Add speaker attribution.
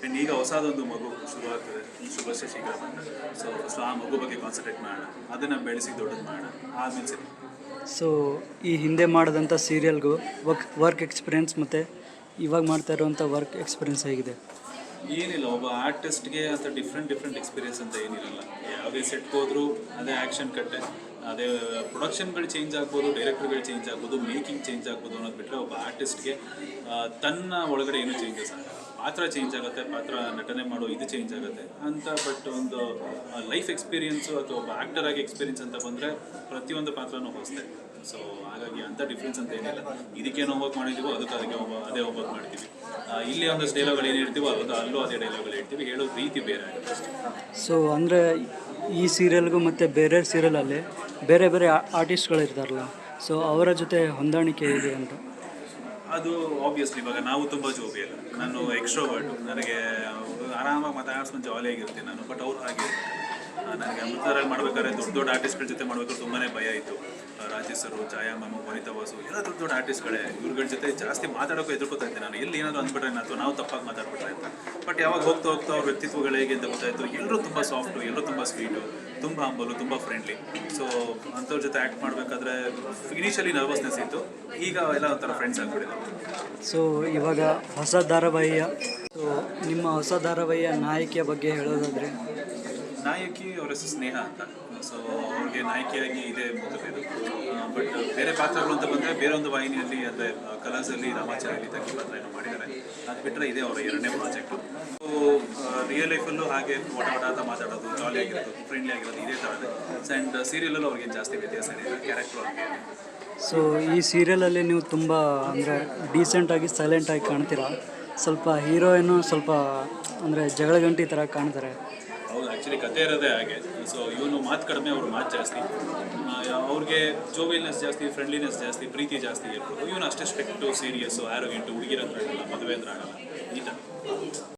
Speaker 1: And ಈಗ ಹೊಸದೊಂದು ಮಗು ಶುರುವಾಗ್ತದೆ ಶುಭಶ್ರೀ ಶೀಘ್ರ. ಬಂದ ಸೊ ಫಸ್ಟ್ ಆ ಮಗು ಬಗ್ಗೆ ಕಾನ್ಸಂಟ್ರೇಟ್ ಮಾಡೋಣ. ಅದನ್ನು ಬೆಳೆಸಿ ದೊಡ್ಡದು ಮಾಡೋಣ. ಆದ್ಮೇಲೆ ಸರಿ
Speaker 2: ಸೊ ಈ ಹಿಂದೆ ಮಾಡಿದಂಥ ಸೀರಿಯಲ್ಗೂ ವರ್ಕ್ ವರ್ಕ್ ಎಕ್ಸ್ಪೀರಿಯನ್ಸ್ ಮತ್ತು ಇವಾಗ ಮಾಡ್ತಾ ಇರುವಂಥ ವರ್ಕ್ ಎಕ್ಸ್ಪೀರಿಯನ್ಸ್ ಹೇಗಿದೆ?
Speaker 1: ಏನಿಲ್ಲ ಒಬ್ಬ ಆರ್ಟಿಸ್ಟ್ಗೆ ಅಂತ ಡಿಫ್ರೆಂಟ್ ಡಿಫ್ರೆಂಟ್ ಎಕ್ಸ್ಪೀರಿಯನ್ಸ್ ಅಂತ ಏನಿರಲ್ಲ. ಯಾವುದೇ ಸೆಟ್ಗೆ ಹೋದರೂ ಅದೇ ಆ್ಯಕ್ಷನ್ ಕಟ್ಟೆ. ಅದೇ ಪ್ರೊಡಕ್ಷನ್ಗಳು ಚೇಂಜ್ ಆಗ್ಬೋದು ಡೈರೆಕ್ಟರ್ಗಳು ಚೇಂಜ್ ಆಗ್ಬೋದು ಮೇಕಿಂಗ್ ಚೇಂಜ್ ಆಗ್ಬೋದು ಅನ್ನೋದು ಬಿಟ್ಟರೆ ಒಬ್ಬ ಆರ್ಟಿಸ್ಟ್ಗೆ ತನ್ನ ಒಳಗಡೆ ಏನೂ ಚೇಂಜಸ್ ಆಗಲ್ಲ. ಪಾತ್ರ ಚೇಂಜ್ ಆಗುತ್ತೆ, ಪಾತ್ರ ನಟನೆ ಮಾಡೋ ಇದು ಚೇಂಜ್ ಆಗುತ್ತೆ ಅಂತ ಬಟ್ ಒಂದು ಲೈಫ್ ಎಕ್ಸ್ಪೀರಿಯನ್ಸು ಅಥವಾ ಒಬ್ಬ ಆ್ಯಕ್ಟರ್ ಆಗಿ ಎಕ್ಸ್ಪೀರಿಯನ್ಸ್ ಅಂತ ಬಂದರೆ ಪ್ರತಿಯೊಂದು ಪಾತ್ರನೂ ಹೊಸದೆ. ಸೊ ಹಾಗಾಗಿ ಅಂಥ ಡಿಫ್ರೆನ್ಸ್ ಅಂತ ಏನಿಲ್ಲ. ಇದಕ್ಕೇನು ಹೋಗ್ಬೇಕು ಮಾಡಿದ್ದೀವೋ ಅದಕ್ಕೆ ಅದಕ್ಕೆ ಅದೇ ಹೋಗ್ಬೇಕು ಮಾಡ್ತೀವಿ. ಇಲ್ಲಿ ಒಂದಷ್ಟು ಡೈಲಾಗ್ಗಳು ಏನು ಇರ್ತೀವೋ ಅದು ಅಲ್ಲೂ ಅದೇ ಡೈಲಾಗ್ಗಳು ಹೇಳ್ತೀವಿ. ಹೇಳೋ ರೀತಿ ಬೇರೆ
Speaker 2: ಸೊ ಅಂದರೆ ಈ ಸೀರಿಯಲ್ಗೂ ಮತ್ತು ಬೇರೆ ಸೀರಿಯಲಲ್ಲಿ ಬೇರೆ ಬೇರೆ ಆರ್ಟಿಸ್ಟ್ಗಳು ಇರ್ತಾರಲ್ಲ ಸೊ ಅವರ ಜೊತೆ ಹೊಂದಾಣಿಕೆ ಇದೆ ಅಂತ?
Speaker 1: ಅದು ಆಬ್ವಿಯಸ್ಲಿ ಇವಾಗ ನಾವು ತುಂಬ ಜೋಬಿಯಲ್ಲ ನಾನು ಎಕ್ಸ್ಟ್ರೋವರ್ಟು ನನಗೆ ಆರಾಮಾಗಿ ಮಾತಾಡ್ಸ್ಕೊಂಡು ಜಾಲಿಯಾಗಿರ್ತೀನಿ ನಾನು ಬಟ್ ಅವ್ರು ಹಾಗೆ. ನನಗೆ ಅಮೃತರಲ್ಲಿ ಮಾಡ್ಬೇಕಾದ್ರೆ ದೊಡ್ಡ ದೊಡ್ಡ ಆರ್ಟಿಸ್ಟ್ಗಳ ಜೊತೆ ಮಾಡ್ಬೇಕಾದ್ರೆ ತುಂಬಾ ಭಯ ಇತ್ತು. ರಾಜೇಶ್ ಛಾಯಾ ಮ್ಯಾಮು ವನಿತಾ ವಾಸು. ಎಲ್ಲ ದೊಡ್ಡ ದೊಡ್ಡ ಆರ್ಟಿಸ್ಟ್ಗಳೇ ಇವ್ರಗಳ ಜೊತೆ ಜಾಸ್ತಿ ಮಾತಾಡೋಕೆ ಎದುರ್ಕೊತಾ ಇದ್ದೆ ನಾನು. ಎಲ್ಲಿ ಏನಾದರೂ ಅಂದ್ಬಿಟ್ರೆ ಅಥವಾ ನಾವು ತಪ್ಪಾಗಿ ಮಾತಾಡ್ಬಿಟ್ರೆ ಅಂತ. ಬಟ್ ಯಾವಾಗ ಹೋಗ್ತಾ ಹೋಗ್ತಾ ಅವ್ರ ವ್ಯಕ್ತಿತ್ವಗಳು ಹೇಗೆ ಅಂತ ಗೊತ್ತಾಯಿತು. ಎಲ್ಲರೂ ತುಂಬ ಸಾಫ್ಟು ಎಲ್ಲರೂ ತುಂಬ ಸ್ವೀಟು ತುಂಬ ಹಂಬಲು ತುಂಬ ಫ್ರೆಂಡ್ಲಿ ಸೊ ಅಂಥವ್ರ ಜೊತೆ ಆ್ಯಕ್ಟ್ ಮಾಡಬೇಕಾದ್ರೆ ಇನಿಷಿಯಲಿ ನರ್ವಸ್ನೆಸ್ ಇತ್ತು. ಈಗ ಎಲ್ಲ ಒಂಥರ ಫ್ರೆಂಡ್ಸ್ ಆಗ್ಬಿಟ್ಟಿದ್ದಾರೆ
Speaker 2: ಸೊ ಇವಾಗ ಹೊಸ ಧಾರಾವಾಹಿಯ ಸೊ ನಿಮ್ಮ ಹೊಸ ಧಾರಾವಾಹಿಯ ನಾಯಕಿಯ ಬಗ್ಗೆ ಹೇಳೋದಾದರೆ
Speaker 1: ನಾಯಕಿ ಅವರ ಹೆಸರು ಸ್ನೇಹ ಅಂತ. ಸೊ ಅವ್ರಿಗೆ ನಾಯಕಿಯಾಗಿ ಇದೆ ಮೊದಲೇದು ಬಟ್ ಬೇರೆ ಪಾತ್ರಗಳು ಅಂತ ಬಂದರೆ ಬೇರೆ ಒಂದು ವಾಹಿನಿಯಲ್ಲಿ ಅಂದರೆ ಕಲರ್ಸಲ್ಲಿ ರಾಮಾಚಾರ್ಯಲ್ಲಿ ತಕ್ಕಿ ಪಾತ್ರ ಏನೋ ಮಾಡಿದ್ದಾರೆ. ಅದು ಬಿಟ್ಟರೆ ಇದೆ ಅವರ ಎರಡನೇ ಪ್ರಾಜೆಕ್ಟು ಸೊ ರಿಯಲ್ ಲೈಫಲ್ಲೂ ಹಾಗೆ ಓಟ ಅಂತ ಮಾತಾಡೋದು ಜಾಲಿ ಆಗಿರೋದು ಫ್ರೆಂಡ್ಲಿ ಆಗಿರೋದು ಇದೇ ಥರದ್ದು ಆ್ಯಂಡ್ ಸೀರಿಯಲಲ್ಲೂ ಅವ್ರಿಗೆ ಜಾಸ್ತಿ ವ್ಯತ್ಯಾಸ ಇದೆ ಕ್ಯಾರೆಕ್ಟರ್ ಅವ್ರಿಗೆ.
Speaker 2: ಸೊ ಈ ಸೀರಿಯಲಲ್ಲಿ ನೀವು ತುಂಬ ಅಂದರೆ ಡೀಸೆಂಟಾಗಿ ಸೈಲೆಂಟಾಗಿ ಕಾಣ್ತೀರಾ? ಸ್ವಲ್ಪ ಹೀರೋಯಿನ್ನು ಸ್ವಲ್ಪ ಅಂದರೆ ಜಗಳ ಗಂಟಿ ಥರ ಕಾಣ್ತಾರೆ.
Speaker 1: ಹೌದು ಆ್ಯಕ್ಚುಲಿ ಕತೆ ಇರೋದೇ ಹಾಗೆ. ಸೊ ಇವನು ಮಾತು ಕಡಿಮೆ, ಅವ್ರ ಮಾತು ಜಾಸ್ತಿ. ಅವ್ರಿಗೆ ಜೋವಿಲ್ನೆಸ್ ಜಾಸ್ತಿ ಫ್ರೆಂಡ್ಲಿನೆಸ್ ಜಾಸ್ತಿ, ಪ್ರೀತಿ ಜಾಸ್ತಿ ಇರ್ಬೋದು. ಇವನು ಅಷ್ಟೇ ಸ್ಟ್ರಿಕ್ಟು ಸೀರಿಯಸ್ಸು ಆರೋಗ್ಯಂಟು ಹುಡುಗಿರ ಹತ್ರ ಆಗಲ್ಲ, ಮದುವೆ ಅಂದ್ರೆ ಆಗಲ್ಲ. ಈ